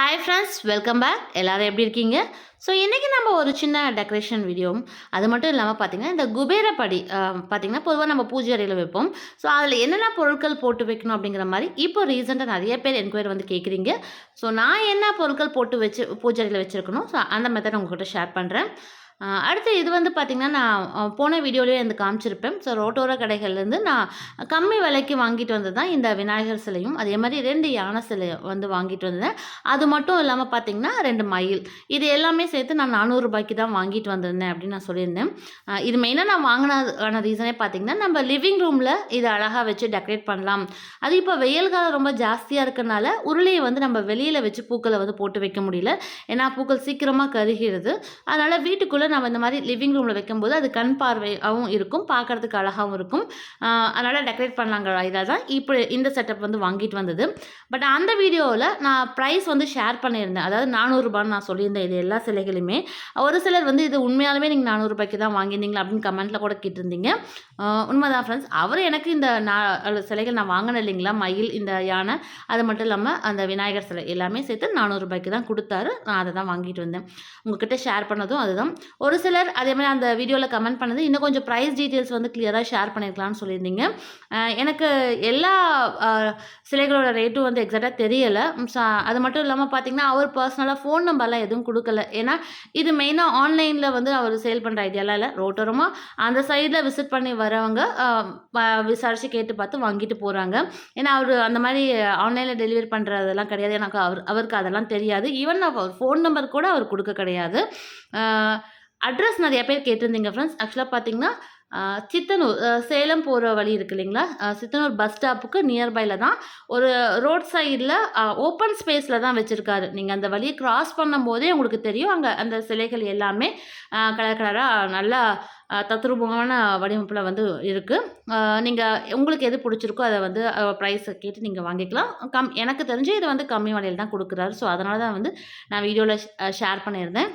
Hi friends welcome back எல்லோரும் எப்படி இருக்கீங்க? ஸோ இன்றைக்கி நம்ம ஒரு சின்ன டெக்கரேஷன் வீடியோவும் அது மட்டும் இல்லாமல் பார்த்தீங்கன்னா இந்த குபேரப்படி பார்த்திங்கன்னா பொதுவாக நம்ம பூஜை அறையில் வைப்போம். ஸோ அதில் என்னென்ன பொருட்கள் போட்டு வைக்கணும் அப்படிங்கிற மாதிரி இப்போ ரீசெண்டாக நிறைய பேர் என்கொயரி வந்து கேட்குறீங்க ஸோ நான் என்ன பொருட்கள் போட்டு வச்சு பூஜை அறையில் வச்சுருக்கணும் ஸோ அந்த மெத்தட் உங்கள்கிட்ட ஷேர் பண்ணுறேன் அடுத்து இது வந்து பார்த்திங்கன்னா நான் போன வீடியோலேயே வந்து காமிச்சிருப்பேன். ஸோ ரோட்டோர கடைகள்லேருந்து நான் கம்மி விலைக்கு வாங்கிட்டு வந்து தான் இந்த விநாயகர் சிலையும் அதே மாதிரி ரெண்டு யானை சிலை வந்து வாங்கிட்டு வந்தேன். அது மட்டும் இல்லாமல் பார்த்தீங்கன்னா ரெண்டு மயில். இது எல்லாமே சேர்த்து நான் நானூறுரூபாய்க்கு தான் வாங்கிட்டு வந்திருந்தேன் அப்படின்னு நான் சொல்லியிருந்தேன். இது மெயினாக நான் வாங்கினதுக்கான ரீசனே பார்த்தீங்கன்னா நம்ம லிவிங் ரூமில் இதை அழகாக வச்சு டெக்கரேட் பண்ணலாம். அது இப்போ வெயில் காலம் ரொம்ப ஜாஸ்தியாக இருக்கனால உருளையை வந்து நம்ம வெளியில் வச்சு பூக்களை வந்து போட்டு வைக்க முடியல. ஏன்னா பூக்கள் சீக்கிரமாக கருகிறது அதனால் வீட்டுக்குள்ளே நம்ம இந்த மாதிரி லிவிங் ரூமில் வைக்கும்போது அது கண் பார்வையாகவும் இருக்கும் பார்க்கறதுக்கு அழகாகவும் இருக்கும். அதனால் டெக்கரேட் பண்ணலாங்கிற இதாக தான் இப்படி இந்த செட்டப் வந்து வாங்கிட்டு வந்தது. பட் அந்த வீடியோவில் நான் ப்ரைஸ் வந்து ஷேர் பண்ணியிருந்தேன். அதாவது நானூறுரூபான்னு நான் சொல்லியிருந்தேன் இது எல்லா சிலைகளுமே. ஒரு சிலர் வந்து இது உண்மையாலுமே நீங்கள் நானூறுரூபாய்க்கு தான் வாங்கியிருந்தீங்களா அப்படின்னு கமெண்ட்டில் கூட கேட்டிருந்தீங்க. உண்மைதான் ஃப்ரெண்ட்ஸ் அவர் எனக்கு இந்த நான் சிலைகள் நான் வாங்கினேன் இல்லைங்களா? மயில் இந்த யானை அது மட்டும் இல்லாமல் அந்த விநாயகர் சிலை எல்லாமே சேர்த்து நானூறுரூபாய்க்கு தான் கொடுத்தாரு. நான் அதை தான் வாங்கிட்டு வந்தேன். உங்ககிட்ட ஷேர் பண்ணதும் அதுதான். ஒரு சிலர் அதே மாதிரி அந்த வீடியோவில் கமெண்ட் பண்ணது. இன்னும் கொஞ்சம் ப்ரைஸ் டீட்டெயில்ஸ் வந்து கிளியராக ஷேர் பண்ணியிருக்கலாம்னு சொல்லியிருந்தீங்க. எனக்கு எல்லா சிலைகளோட ரேட்டும் வந்து எக்ஸாக்டாக தெரியலை. அது மட்டும் இல்லாமல் பார்த்தீங்கன்னா அவர் பர்சனலாக ஃபோன் நம்பர்லாம் எதுவும் கொடுக்கல. ஏன்னா இது மெயினாக ஆன்லைனில் வந்து அவர் சேல் பண்ணுற ஐடியாலாம் இல்லை. ரோட்டோரமாக அந்த சைடில் விசிட் பண்ணி வரவங்க விசாரித்து கேட்டு பார்த்து வாங்கிட்டு போகிறாங்க ஏன்னா அவர் அந்த மாதிரி ஆன்லைனில் டெலிவரி பண்ணுறதெல்லாம் கிடையாது. எனக்கு அவர் அவருக்கு அதெல்லாம் தெரியாது. ஈவன் அவர் ஃபோன் நம்பர் கூட அவர் கொடுக்க கிடையாது. அட்ரஸ் நிறைய பேர் கேட்டிருந்தீங்க ஃப்ரெண்ட்ஸ் ஆக்சுவலாக பார்த்தீங்கன்னா சித்தனூர் சேலம் போகிற வழி இருக்கு இல்லைங்களா? சித்தனூர் பஸ் ஸ்டாப்புக்கு நியர்பையில் தான் ஒரு ரோட் சைடில் ஓப்பன் ஸ்பேஸில் தான் வச்சுருக்காரு. நீங்கள் அந்த வழியை கிராஸ் பண்ணும்போதே உங்களுக்கு தெரியும். அங்கே அந்த சிலைகள் எல்லாமே கலர் கலராக நல்லா தத்ரூபமான வடிவமைப்பில் வந்து இருக்குது நீங்கள் உங்களுக்கு எது பிடிச்சிருக்கோ அதை வந்து ப்ரைஸை கேட்டு நீங்கள் வாங்கிக்கலாம். கம் எனக்கு தெரிஞ்சு இது வந்து கம்மி விலையில் தான் கொடுக்குறாரு. ஸோ அதனால தான் வந்து நான் வீடியோவில் ஷேர் பண்ணியிருந்தேன்.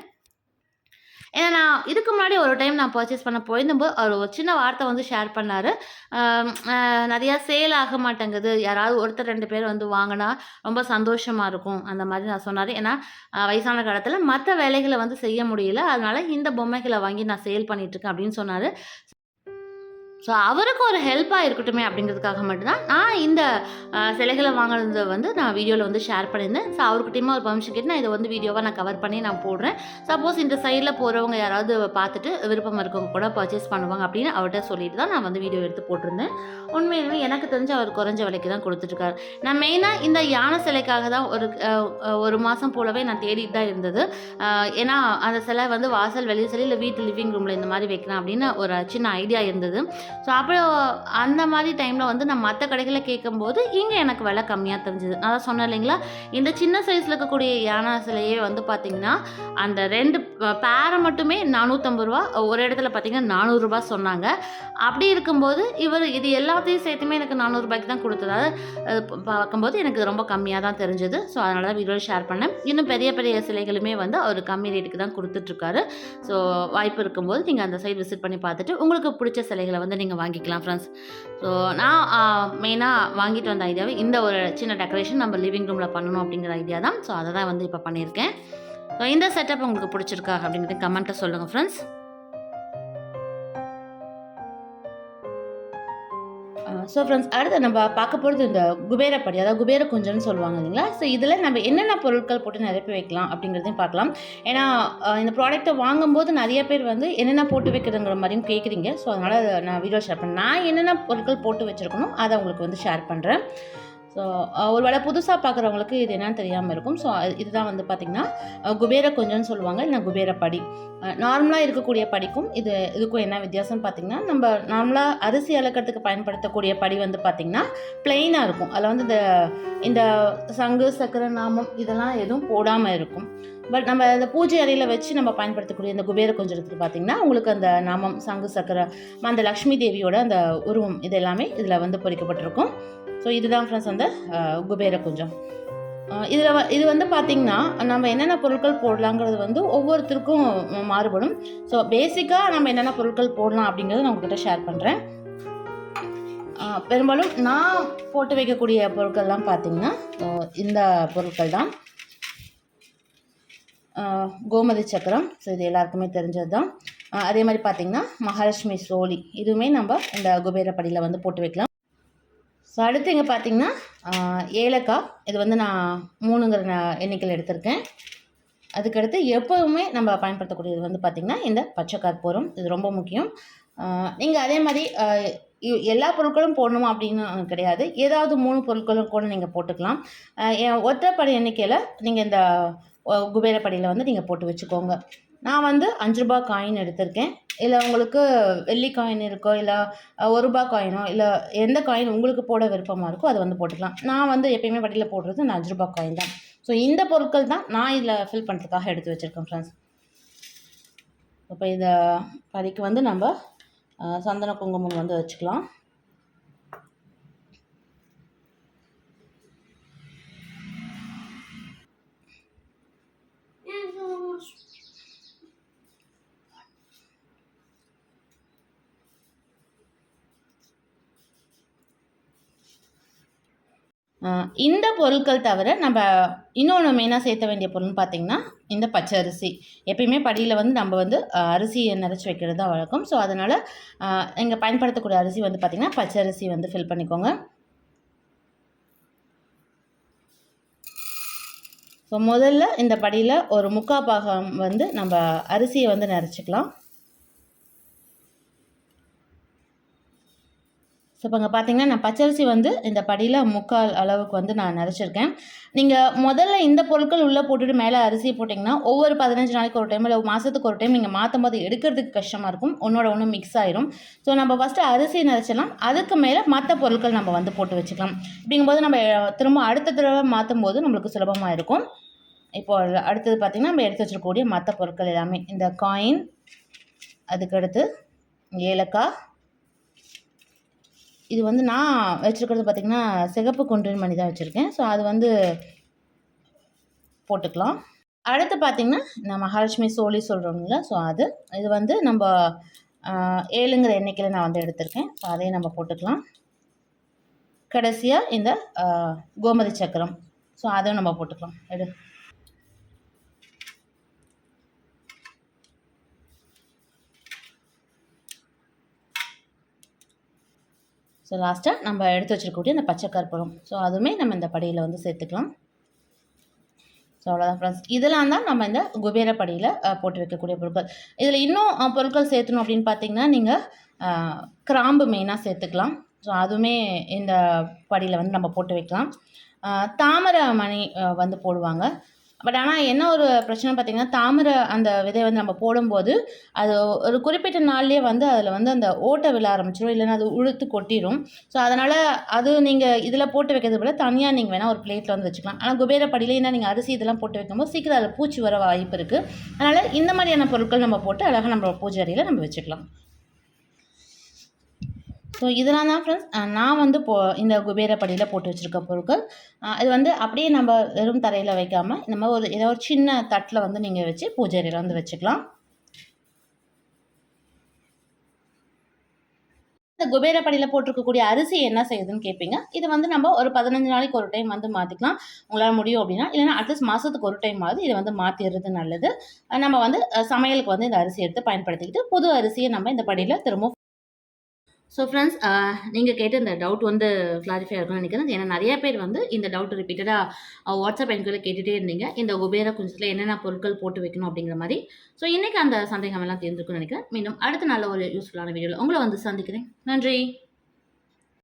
ஏன்னா நான் இதுக்கு முன்னாடி ஒரு டைம் நான் பர்ச்சேஸ் பண்ண போயிருந்தபோது அவர் ஒரு சின்ன வார்த்தை வந்து ஷேர் பண்ணார். நிறையா சேல் ஆக மாட்டேங்குது. யாராவது ஒருத்தர் ரெண்டு பேர் வந்து வாங்கினா ரொம்ப சந்தோஷமாக இருக்கும். அந்த மாதிரி நான் சொன்னார். ஏன்னா வயசான காலத்தில் மற்ற வேலைகளை வந்து செய்ய முடியல. அதனால் இந்த பொம்மைகளை வாங்கி நான் சேல் பண்ணிகிட்ருக்கேன் அப்படின்னு சொன்னார். ஸோ அவருக்கு ஒரு ஹெல்ப்பாக இருக்கட்டுமே அப்படிங்கிறதுக்காக மட்டும்தான் நான் இந்த சிலைகளை வாங்கினது வந்து நான் வீடியோவில் வந்து ஷேர் பண்ணியிருந்தேன். ஸோ அவர்கிட்டயுமே ஒரு பர்மிஷன் கேட்டு நான் இதை வந்து வீடியோவாக நான் கவர் பண்ணி நான் போடுறேன். சப்போஸ் இந்த சைடில் போகிறவங்க யாராவது பார்த்துட்டு விருப்பம் இருக்கவங்க கூட பர்ச்சேஸ் பண்ணுவாங்க அப்படின்னு அவர்கிட்ட சொல்லிட்டு தான் நான் வந்து வீடியோ எடுத்து போட்டிருந்தேன். உண்மையிலுமே எனக்கு தெரிஞ்சு அவர் குறைஞ்ச விலைக்கு தான் கொடுத்துட்ருக்காரு நான் மெயினாக இந்த யானை சிலைக்காக தான் ஒரு ஒரு மாதம் போலவே நான் தேடிட்டு தான் இருந்தது. ஏன்னா அந்த சிலை வந்து வாசல் வெளியே சிலை இல்லை வீட்டு லிவிங் ரூமில் இந்த மாதிரி வைக்கலாம் அப்படின்னு ஒரு சின்ன ஐடியா இருந்தது. ஸோ அப்புறம் அந்த மாதிரி டைமில் வந்து நான் மற்ற கடைகளில் கேட்கும்போது இங்கே எனக்கு விலை கம்மியாக தெரிஞ்சுது. நான் தான் சொன்னேன் இல்லைங்களா? இந்த சின்ன சைஸில் இருக்கக்கூடிய யானை சிலையே வந்து பார்த்திங்கன்னா அந்த ரெண்டு பேரை மட்டுமே நானூற்றம்பது ரூபா. ஒரு இடத்துல பார்த்தீங்கன்னா நானூறுரூபா சொன்னாங்க. அப்படி இருக்கும்போது இவர் இது எல்லாத்தையும் சேர்த்துமே எனக்கு நானூறுரூபாய்க்கு தான் கொடுத்ததால பார்க்கும்போது எனக்கு ரொம்ப கம்மியாக தான் தெரிஞ்சது. ஸோ அதனால தான் வீடியோ ஷேர் பண்ணேன். இன்னும் பெரிய பெரிய சிலைகளுமே வந்து அவர் கம்மி ரேட்டுக்கு தான் கொடுத்துட்ருக்காரு ஸோ வாய்ப்பு இருக்கும்போது நீங்கள் அந்த சைடு விசிட் பண்ணி பார்த்துட்டு உங்களுக்கு பிடிச்ச சிலைகளை வந்து நீங்கள் வாங்கிக்கலாம் ஃப்ரெண்ட்ஸ் ஸோ நான் மெயினாக வாங்கிட்டு வந்த ஐடியாவே இந்த ஒரு சின்ன டெக்கரேஷன் நம்ம லிவிங் ரூமில் பண்ணணும் அப்படிங்கிற ஐடியா தான். ஸோ அதை தான் வந்து இப்போ பண்ணியிருக்கேன். ஸோ இந்த செட்டப் உங்களுக்கு பிடிச்சிருக்கா அப்படின்றது கமெண்ட்டில் சொல்லுங்கள் ஃப்ரெண்ட்ஸ் ஸோ ஃப்ரெண்ட்ஸ் அடுத்து நம்ம பார்க்க போகிறது இந்த குபேரப்படி அதாவது குபேர குஞ்சம்னு சொல்லுவாங்க இல்லைங்களா? ஸோ இதில் நம்ம என்னென்ன பொருட்கள் போட்டு நிரப்பி வைக்கலாம் அப்படிங்கிறதையும் பார்க்கலாம். ஏன்னா இந்த ப்ராடக்ட்டை வாங்கும்போது நிறைய பேர் வந்து என்னென்ன போட்டு வைக்கிறதுங்கிற மாதிரியும் கேட்குறீங்க. ஸோ அதனால் நான் வீடியோ ஷேர் பண்ணேன் நான் என்னென்ன பொருட்கள் போட்டு வச்சுருக்கணும் அதை உங்களுக்கு வந்து ஷேர் பண்ணுறேன் ஸோ ஒருவேளை புதுசாக பார்க்குறவங்களுக்கு இது என்னன்னு தெரியாமல் இருக்கும். ஸோ இதுதான் வந்து பார்த்திங்கன்னா குபேர கொஞ்சம்னு சொல்லுவாங்க. இல்லை குபேர படி. நார்மலாக இருக்கக்கூடிய படிக்கும். இது இதுக்கும் என்ன வித்தியாசம் பார்த்திங்கன்னா நம்ம நார்மலாக அரிசி அளக்கிறதுக்கு பயன்படுத்தக்கூடிய படி வந்து பார்த்திங்கன்னா பிளெயினாக இருக்கும். அதில் வந்து இந்த இந்த சங்கு சக்கரை நாமம் இதெல்லாம் எதுவும் போடாமல் இருக்கும். பட் நம்ம இந்த பூஜை அறையில் வச்சு நம்ம பயன்படுத்தக்கூடிய இந்த குபேர கொஞ்சத்துக்கு பார்த்திங்கன்னா உங்களுக்கு அந்த நாமம் சங்கு சக்கரை அந்த லக்ஷ்மி தேவியோட அந்த உருவம் இது எல்லாமே இதில் வந்து பொறிக்கப்பட்டிருக்கும். ஸோ இதுதான் ஃப்ரெண்ட்ஸ் அந்த குபேர குஞ்சம். இதில் இது வந்து பார்த்திங்கன்னா நம்ம என்னென்ன பொருட்கள் போடலாங்கிறது வந்து ஒவ்வொருத்தருக்கும் மாறுபடும். ஸோ பேசிக்காக நம்ம என்னென்ன பொருட்கள் போடலாம் அப்படிங்கிறத நான் உங்கள்கிட்ட ஷேர் பண்ணுறேன் பெரும்பாலும் நான் போட்டு வைக்கக்கூடிய பொருட்கள்லாம் பார்த்திங்கன்னா இந்த பொருட்கள் தான். கோமதி சக்கரம் ஸோ இது எல்லாருக்குமே தெரிஞ்சது தான். அதே மாதிரி பார்த்திங்கன்னா மகாலட்சுமி சோழி இதுவுமே நம்ம இந்த குபேரப்படியில் வந்து போட்டு வைக்கலாம். ஸோ அடுத்து இங்கே பார்த்தீங்கன்னா ஏலக்காய். இது வந்து நான் மூணுங்கிற நான் எண்ணிக்கையில் எடுத்திருக்கேன். அதுக்கடுத்து எப்போவுமே நம்ம பயன்படுத்தக்கூடியது வந்து பார்த்திங்கன்னா இந்த பச்சை கற்பூரம். இது ரொம்ப முக்கியம். நீங்கள் அதே மாதிரி எல்லா பொருட்களும் போடணுமா அப்படின்னு கிடையாது. ஏதாவது மூணு பொருட்களும் கூட நீங்கள் போட்டுக்கலாம். ஆஹ், ஒற்றைப்படை எண்ணிக்கையில் நீங்கள் இந்த குபேரப்படியில் வந்து நீங்கள் போட்டு வச்சுக்கோங்க. நான் வந்து அஞ்சு ரூபா காயின் எடுத்திருக்கேன். இல்லை உங்களுக்கு வெள்ளி காயின் இருக்கோ இல்லை ஒரு ரூபா காயினோ இல்லை எந்த காயின் உங்களுக்கு போட விருப்பமாக இருக்கோ அதை வந்து போட்டுக்கலாம். நான் வந்து எப்பயுமே வட்டியில் போடுறது நான் அஞ்சு ரூபா காயின் தான். ஸோ இந்த பொருட்கள் தான் நான் இதில் ஃபில் பண்ணுறதுக்காக எடுத்து வச்சுருக்கேன் ஃப்ரெண்ட்ஸ் இப்போ இதை படிக்கு வந்து நம்ம சந்தன குங்குமம் வந்து வச்சுக்கலாம். இந்த பொருட்கள் தவிர நம்ம இன்னொன்று மெயினாக சேர்த்த வேண்டிய பொருள்னு பார்த்திங்கன்னா இந்த பச்சை அரிசி எப்பயுமே படியில் வந்து நம்ம வந்து அரிசியை நிறச்சி வைக்கிறது தான் வழக்கம். ஸோ அதனால் இங்கே பயன்படுத்தக்கூடிய அரிசி வந்து பார்த்திங்கன்னா பச்சை அரிசி வந்து ஃபில் பண்ணிக்கோங்க. ஸோ முதல்ல இந்த படியில் ஒரு முக்கால் பாகம் வந்து நம்ம அரிசியை வந்து நிறச்சிக்கலாம். ஸோ இப்போ இங்கே பார்த்தீங்கன்னா நான் பச்சரிசி வந்து இந்த படியில் முக்கால் அளவுக்கு வந்து நான் நிறச்சிருக்கேன். நீங்கள் முதல்ல இந்த பொருட்கள் உள்ளே போட்டுட்டு மேலே அரிசி போட்டிங்கன்னா ஒவ்வொரு பதினஞ்சு நாளைக்கு ஒரு டைம் இல்லை மாதத்துக்கு ஒரு டைம் நீங்கள் மாற்றும் போது எடுக்கிறதுக்கு கஷ்டமாக இருக்கும். ஒன்றோட ஒன்று மிக்ஸ் ஆயிரும். ஸோ நம்ம ஃபஸ்ட்டு அரிசி நிறச்சிடலாம். அதுக்கு மேலே மற்ற பொருட்கள் நம்ம வந்து போட்டு வச்சுக்கலாம். அப்படிங்கும்போது நம்ம திரும்ப அடுத்த தடவை மாற்றும் போது நம்மளுக்கு சுலபமாக இருக்கும். இப்போ அடுத்தது பார்த்திங்கன்னா நம்ம எடுத்து வச்சிருக்கக்கூடிய மற்ற பொருட்கள் எல்லாமே. இந்த காயின் அதுக்கடுத்து ஏலக்காய் இது வந்து நான் வச்சுருக்கிறது பார்த்திங்கன்னா சிகப்பு குன்றின் மணி தான் வச்சுருக்கேன். ஸோ அது வந்து போட்டுக்கலாம். அடுத்து பார்த்திங்கன்னா நான் மகாலட்சுமி சோழி சொல்கிறோம்ல ஸோ அது இது வந்து நம்ம ஏழுங்கிற எண்ணிக்கையில் நான் வந்து எடுத்திருக்கேன். ஸோ அதையும் நம்ம போட்டுக்கலாம். கடைசியாக இந்த கோமதி சக்கரம். ஸோ அதையும் நம்ம போட்டுக்கலாம். எடு. ஸோ லாஸ்ட்டாக நம்ம எடுத்து வச்சிருக்கக்கூடிய அந்த பச்சை கற்பூரம். ஸோ அதுவுமே நம்ம இந்த படியில் வந்து சேர்த்துக்கலாம். ஸோ அவ்வளோதான் ஃப்ரெண்ட்ஸ் இதெல்லாம் தான் நம்ம இந்த குபேர படியில் போட்டு வைக்கக்கூடிய பொருட்கள். இதில் இன்னும் பொருட்கள் சேர்த்தணும் அப்படின்னு பார்த்தீங்கன்னா நீங்கள் கிராம்பு மெயினாக சேர்த்துக்கலாம். ஸோ அதுவுமே இந்த படியில் வந்து நம்ம போட்டு வைக்கலாம். தாமரை மணி வந்து போடுவாங்க. பட் ஆனால் என்ன ஒரு பிரச்சனை பார்த்திங்கன்னா தாமரை அந்த விதை வந்து நம்ம போடும்போது அது ஒரு குறிப்பிட்ட நாள்லேயே வந்து அதில் வந்து அந்த ஓட்டை விழ ஆரம்பிச்சிடும் இல்லைன்னா அது உழுத்து கொட்டிடும் ஸோ அதனால் அது நீங்கள் இதில் போட்டு வைக்கிறது விட தனியாக நீங்கள் வேணால் ஒரு பிளேட்டில் வந்து வச்சுக்கலாம். ஆனால் குபேர படியில் என்ன நீங்கள் அரிசி இதெல்லாம் போட்டு வைக்கும்போது சீக்கிரம் அதில் பூச்சி வர வாய்ப்பு இருக்குது அதனால் இந்த மாதிரியான பொருட்கள் நம்ம போட்டு அழகாக நம்ம பூஜை அறையில் நம்ம வச்சுக்கலாம். ஸோ இதெல்லாம் தான் ஃப்ரெண்ட்ஸ் நான் வந்து போ இந்த குபேர படியில் போட்டு வச்சுருக்க பொருட்கள். இது வந்து அப்படியே நம்ம வெறும் தரையில் வைக்காமல் இந்த மாதிரி ஒரு ஏதோ ஒரு சின்ன தட்டில் வந்து நீங்கள் வச்சு பூஜை அறையில் வந்து வச்சுக்கலாம். இந்த குபேர படியில் போட்டிருக்கக்கூடிய அரிசி என்ன செய்யுதுன்னு கேட்பீங்க இது வந்து நம்ம ஒரு பதினஞ்சு நாளைக்கு ஒரு டைம் வந்து மாற்றிக்கலாம் உங்களால் முடியும் அப்படின்னா இல்லைனா அட்லீஸ்ட் மாதத்துக்கு ஒரு டைம் ஆகுது இதை வந்து மாற்றிடுறது நல்லது. நம்ம வந்து சமையலுக்கு வந்து இந்த அரிசி எடுத்து பயன்படுத்திக்கிட்டு புது அரிசியை நம்ம இந்த படியில் திரும்ப ஸோ ஃப்ரெண்ட்ஸ் நீங்கள் கேட்ட இந்த டவுட் வந்து கிளாரிஃபை ஆகணும்னு நினைக்கிறேன். ஏன்னா நிறைய பேர் வந்து இந்த டவுட் ரிப்பீட்டடாக வாட்ஸ்அப் என்கொயரில் கேட்டுகிட்டே இருந்தீங்க. இந்த குபேர குஞ்சத்தில் என்னென்ன பொருட்கள் போட்டு வைக்கணும் அப்படிங்கிற மாதிரி. ஸோ இன்றைக்கி அந்த சந்தேகம் எல்லாம் தீர்ந்துருக்கும்னு நினைக்கிறேன். மீண்டும் அடுத்த நல்ல ஒரு யூஸ்ஃபுல்லான வீடியோவில் உங்களை வந்து சந்திக்கிறேன். நன்றி.